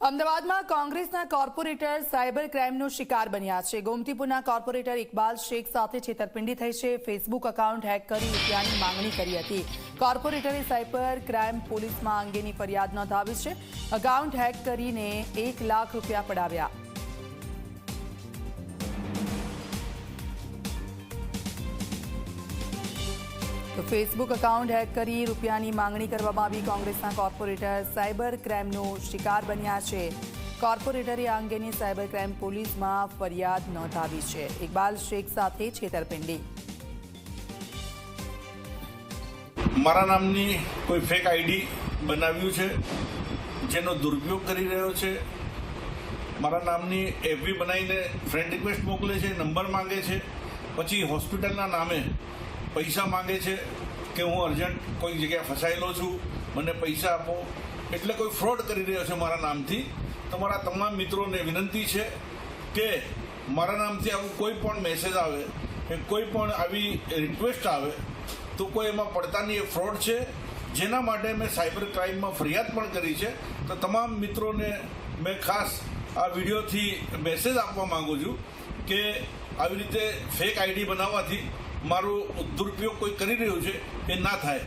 અમદાવાદમાં કોંગ્રેસના corporator cyber ક્રાઇમનો શિકાર બન્યા છે. ગોમતીપુરના કોર્પોરેટર ઇકબાલ શેખ સાથે છેતરપિંડી થઈ છે. ફેસબુક એકાઉન્ટ હેક કરી રૂપિયાની માંગણી કરી હતી. કોર્પોરેટરે સાયબર ક્રાઇમ પોલીસમાં અંગેની ફરિયાદ નોંધાવી છે. એકાઉન્ટ હેક કરીને એક લાખ રૂપિયા પડાવ્યા. તો ફેસબુક એકાઉન્ટ હેક કરી રૂપિયાની માંગણી કરવામાં આવી કોંગ્રેસના કોર્પોરેટર સાયબર ક્રાઇમનો શિકાર બન્યા છે. કોર્પોરેટરે આ અંગેની સાયબર ક્રાઇમ પોલીસમાં ફરિયાદ નોંધાવી છે. ઇકબાલ શેખ સાથે છેતરપિંડી. મારા નામની કોઈ ફેક આઈડી બનાવ્યું છે, જેનો દુરુપયોગ કરી રહ્યો છે. મારા નામની એફબી બનાવીને ફ્રેન્ડ રિક્વેસ્ટ મોકલે છે, નંબર માંગે છે. પછી હોસ્પિટલના નામે પૈસા માંગે છે કે હું અર્જન્ટ કોઈ જગ્યાએ ફસાયેલો છું, મને પૈસા આપો, એટલે કોઈ ફ્રોડ કરી રહ્યો છે મારા નામથી તમારા તમામ મિત્રોને વિનંતી છે કે મારા નામથી આવું કોઈ પણ મેસેજ આવે, કે કોઈ પણ આવી રિક્વેસ્ટ આવે, તો કોઈ એમાં પડતા નહીં, એ ફ્રોડ છે. જેના માટે મેં સાયબર ક્રાઇમમાં ફરિયાદ પણ કરી છે. તો તમામ મિત્રોને મેં ખાસ આ વિડીયોથી મેસેજ આપવા માંગુ છું કે આવી રીતે ફેક આઈડી બનાવવાથી મારો દુરુપયોગ કોઈ કરી રહ્યું છે એ ના થાય.